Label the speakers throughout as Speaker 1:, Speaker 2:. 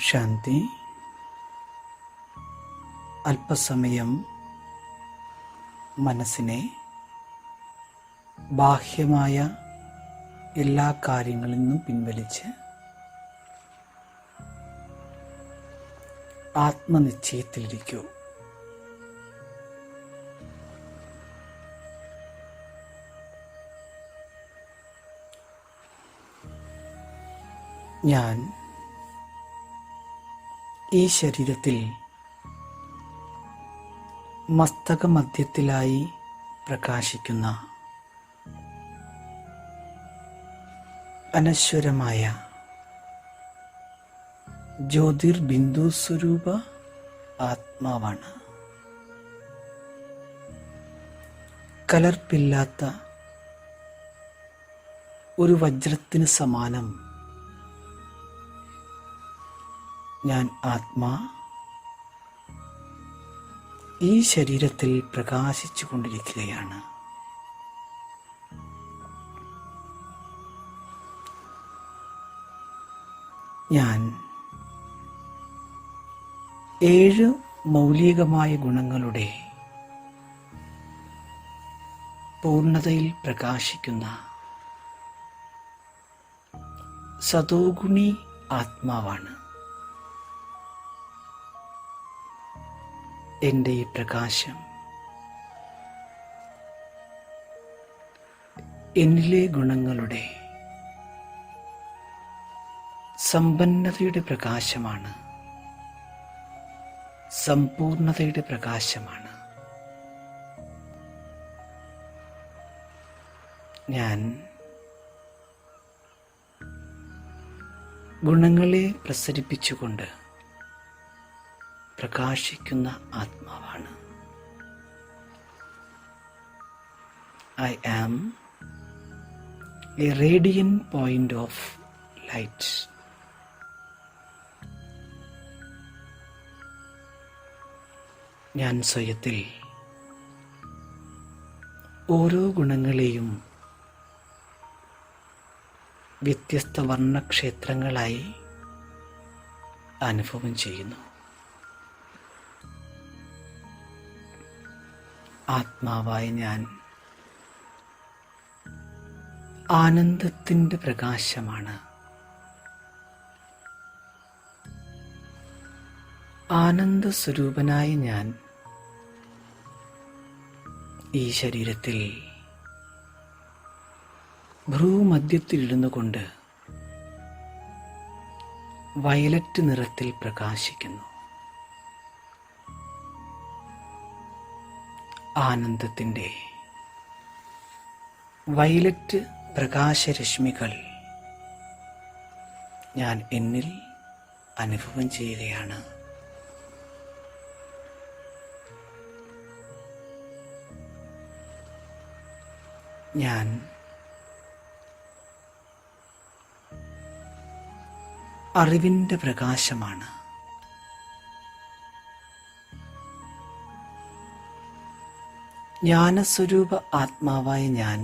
Speaker 1: ശാന്തി. അല്പസമയം മനസ്സിനെ ബാഹ്യമായ എല്ലാ കാര്യങ്ങളിൽ നിന്നും പിൻവലിച്ച് ആത്മനിശ്ചയത്തിലിരിക്കൂ. ഞാൻ ഈ ശരീരത്തിൽ മസ്തകമധ്യത്തിലായി പ്രകാശിക്കുന്ന അനശ്വരമായ ജ്യോതിർ ബിന്ദു സ്വരൂപ ആത്മാവാണ്. കലർപ്പില്ലാത്ത ഒരു വജ്രത്തിന് സമാനം ഞാൻ ആത്മാ. ഈ ശരീരത്തിൽ പ്രകാശിച്ചു കൊണ്ടിരിക്കുകയാണ്. ഞാൻ ഏഴ് മൗലികമായ ഗുണങ്ങളുടെ പൂർണതയിൽ പ്രകാശിക്കുന്ന സതോഗുണി ആത്മാവാണ്. എന്റെ ഈ പ്രകാശം. എന്നിലെ ഗുണങ്ങളുടെ സമ്പന്നതയുടെ പ്രകാശമാണ്. സമ്പൂർണതയുടെ പ്രകാശമാണ്. ഞാൻ ഗുണങ്ങളെ പ്രസരിപ്പിച്ചുകൊണ്ട് പ്രകാശിക്കുന്ന ആത്മാവാണ്. I am a radiant point of light ഞാൻ സ്വയത്തിൽ ഓരോ ഗുണങ്ങളെയും വ്യത്യസ്ത വർണക്ഷേത്രങ്ങളായി അനുഭവം ചെയ്യുന്നു. ആത്മാവായ ഞാൻ ആനന്ദത്തിന്റെ പ്രകാശമാണ്. ആനന്ദ സ്വരൂപനായ ഞാൻ ഈ ശരീരത്തിൽ ഭ്രൂമധ്യത്തിലിരുന്നു കൊണ്ട് വയലറ്റ് നിറത്തിൽ പ്രകാശിക്കുന്നു. ആനന്ദത്തിന്റെ വയലറ്റ് പ്രകാശരശ്മികൾ ഞാൻ എന്നിൽ അനുഭവം ചെയ്യുകയാണ്. ഞാൻ അറിവിന്റെ പ്രകാശമാണ്. ജ്ഞാനസ്വരൂപ ആത്മാവായ ഞാൻ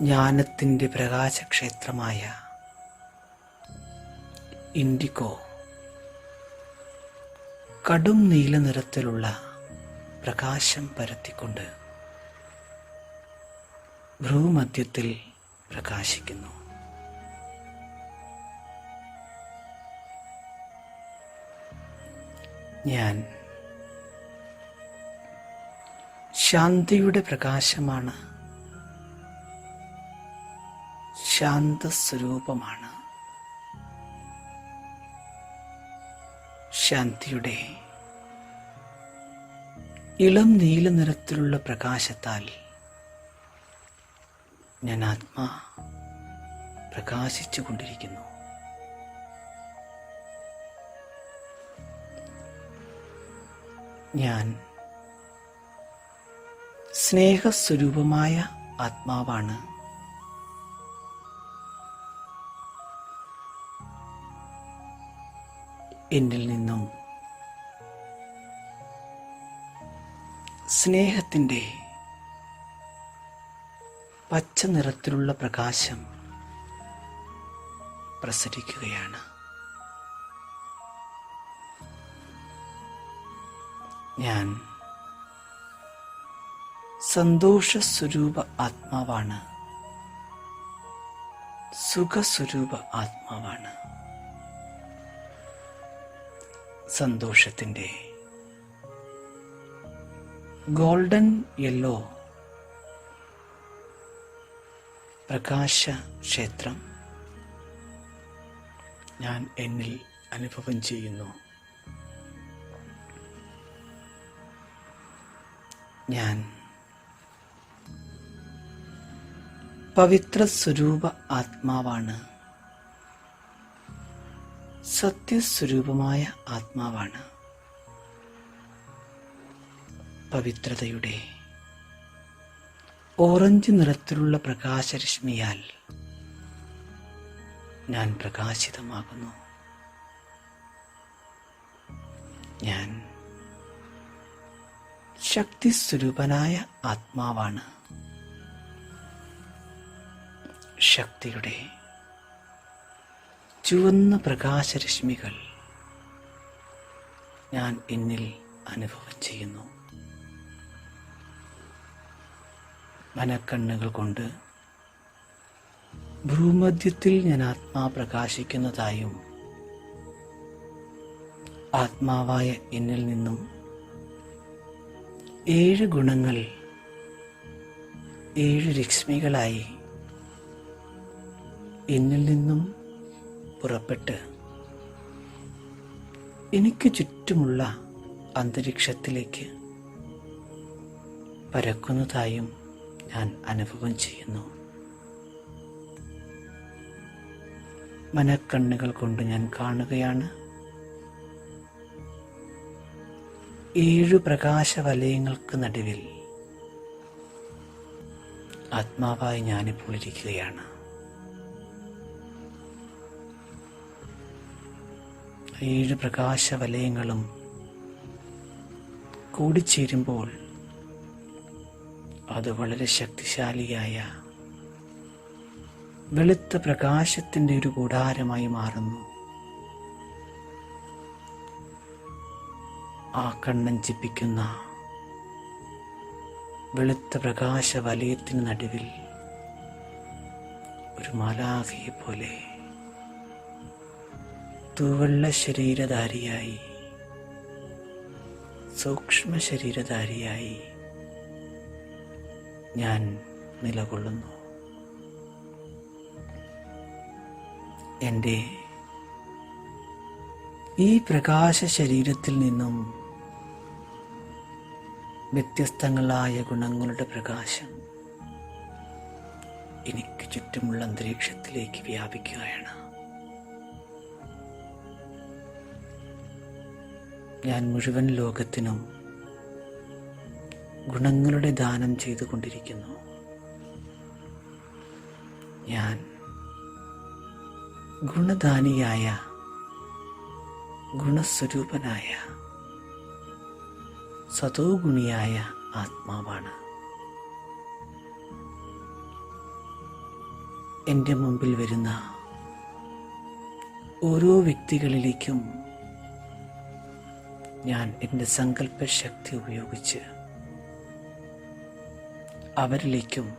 Speaker 1: ജ്ഞാനത്തിന്റെ പ്രകാശക്ഷേത്രമായ ഇൻഡിക്കോ കടും നീല നിറത്തിലുള്ള പ്രകാശം പരത്തിക്കൊണ്ട് ഭ്രൂമധ്യത്തിൽ പ്രകാശിക്കുന്നു. ഞാൻ ശാന്തിയുടെ പ്രകാശമാണ്. ശാന്തസ്വരൂപമാണ് ശാന്തിയുടെ ഇളം നീല നിറത്തിലുള്ള പ്രകാശത്താൽ ഞാൻ ആത്മാ പ്രകാശിച്ചു കൊണ്ടിരിക്കുന്നു. ഞാൻ സ്നേഹസ്വരൂപമായ ആത്മാവാണ്. എന്നിൽ നിന്നും സ്നേഹത്തിന്റെ പച്ച നിറത്തിലുള്ള പ്രകാശം പ്രസരിക്കുകയാണ്. ഞാൻ സന്തോഷസ്വരൂപ ആത്മാവാണ്. സുഖസ്വരൂപ ആത്മാവാണ്. സന്തോഷത്തിന്റെ ഗോൾഡൻ യെല്ലോ പ്രകാശ ക്ഷേത്രം ഞാൻ എന്നിൽ അനുഭവം ചെയ്യുന്നു. ഞാൻ പവിത്ര സ്വരൂപ ആത്മാവാണ്. സത്യസ്വരൂപമായ ആത്മാവാണ്. പവിത്രതയുടെ ഓറഞ്ച് നിറത്തിലുള്ള പ്രകാശരശ്മിയാൽ ഞാൻ പ്രകാശിതമാകുന്നു. ഞാൻ ശക്തി സ്വരൂപനായ ആത്മാവാണ്. ശക്തിയുടെ ചുവന്ന പ്രകാശരശ്മികൾ ഞാൻ എന്നിൽ അനുഭവം ചെയ്യുന്നു. മനക്കണ്ണുകൾ കൊണ്ട് ഭൂമധ്യത്തിൽ ഞാൻ ആത്മാ പ്രകാശിക്കുന്നതായും ആത്മാവായ എന്നിൽ നിന്നും ഏഴ് ഗുണങ്ങൾ ഏഴ് രശ്മികളായി എന്നിൽ നിന്നും പുറപ്പെട്ട് എനിക്ക് ചുറ്റുമുള്ള അന്തരീക്ഷത്തിലേക്ക് പരക്കുന്നതായും ഞാൻ അനുഭവം ചെയ്യുന്നു. മനക്കണ്ണുകൾ കൊണ്ട് ഞാൻ കാണുകയാണ്. ഏഴു പ്രകാശ വലയങ്ങൾക്ക് നടുവിൽ ആത്മാവായി ഞാനിപ്പോൾ ഇരിക്കുകയാണ്. ഏഴ് പ്രകാശ വലയങ്ങളും കൂടിച്ചേരുമ്പോൾ അത് വളരെ ശക്തിശാലിയായ വെളുത്ത പ്രകാശത്തിന്റെ ഒരു കൂടാരമായി മാറുന്നു. ആ കണ്ണഞ്ചിപ്പിക്കുന്ന വെളുത്ത പ്രകാശ വലയത്തിന് നടുവിൽ ഒരു മാലാഖയെ പോലെ തൂവെള്ള ശരീരധാരിയായി. സൂക്ഷ്മ ശരീരധാരിയായി ഞാൻ നിലകൊള്ളുന്നു. എന്റെ ഈ പ്രകാശ ശരീരത്തിൽ നിന്നും വ്യത്യസ്തങ്ങളായ ഗുണങ്ങളുടെ പ്രകാശം എനിക്ക് ചുറ്റുമുള്ള അന്തരീക്ഷത്തിലേക്ക് വ്യാപിക്കുകയാണ്. ഞാൻ മുഴുവൻ ലോകത്തിനും ഗുണങ്ങളുടെ ദാനം ചെയ്തുകൊണ്ടിരിക്കുന്നു. ഞാൻ ഗുണദാനിയായ ഗുണസ്വരൂപനായ സതോഗുണിയായ ആത്മാവാണ്. എന്റെ മുമ്പിൽ വരുന്ന ഓരോ വ്യക്തികളിലേക്കും ഞാൻ എന്റെ സങ്കല്പശക്തി ഉപയോഗിച്ച് അവരിലേക്കും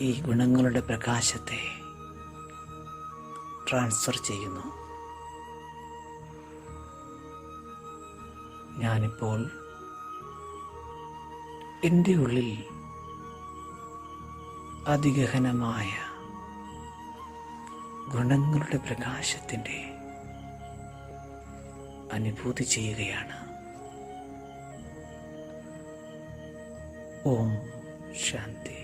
Speaker 1: ഈ ഗുണങ്ങളുടെ പ്രകാശത്തെ ട്രാൻസ്ഫർ ചെയ്യുന്നു. ഞാനിപ്പോൾ എന്റെ ഉള്ളിൽ അതിഗഹനമായ ഗുണങ്ങളുടെ പ്രകാശത്തിന്റെ അനുഭൂതി ചെയ്യുകയാണ്. ഓം ശാന്തി.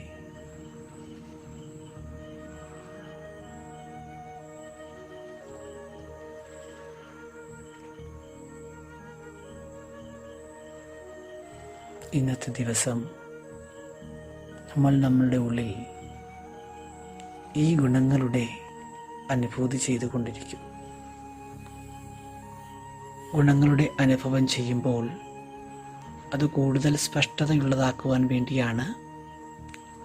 Speaker 1: ഇന്നത്തെ ദിവസം നമ്മൾ നമ്മളുടെ ഉള്ളിൽ ഈ ഗുണങ്ങളുടെ അനുഭൂതി ചെയ്തുകൊണ്ടിരിക്കും. ഗുണങ്ങളുടെ അനുഭവം ചെയ്യുമ്പോൾ അത് കൂടുതൽ സ്പഷ്ടതയുള്ളതാക്കുവാൻ വേണ്ടിയാണ്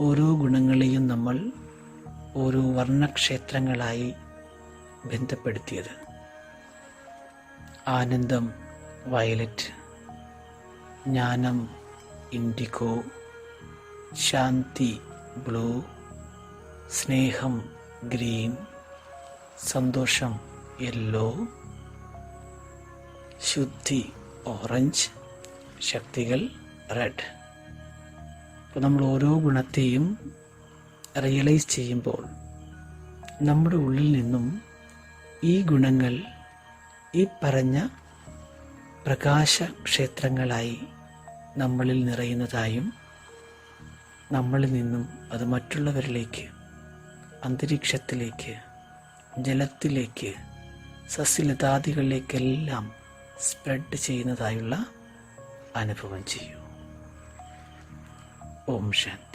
Speaker 1: ഓരോ ഗുണങ്ങളെയും നമ്മൾ ഓരോ വർണക്ഷേത്രങ്ങളായി ബന്ധപ്പെടുത്തിയത്. ആനന്ദം വയലറ്റ് ജ്ഞാനം ഇൻഡിഗോ ശാന്തി ബ്ലൂ സ്നേഹം ഗ്രീൻ സന്തോഷം യെല്ലോ ശുദ്ധി ഓറഞ്ച് ശക്തികൾ റെഡ്. അപ്പോൾ നമ്മൾ ഓരോ ഗുണത്തെയും റിയലൈസ് ചെയ്യുമ്പോൾ നമ്മുടെ ഉള്ളിൽ നിന്നും ഈ ഗുണങ്ങൾ ഈ പറഞ്ഞ പ്രകാശ ക്ഷേത്രങ്ങളായി നമ്മളിൽ നിറയുന്നതായും നമ്മളിൽ നിന്നും അത് മറ്റുള്ളവരിലേക്ക് അന്തരീക്ഷത്തിലേക്ക് ജലത്തിലേക്ക് സസ്യലതാദികളിലേക്കെല്ലാം സ്പ്രെഡ് ചെയ്യുന്നതായുള്ള അനുഭവം ചെയ്യൂ. ഓം ശാന്തി.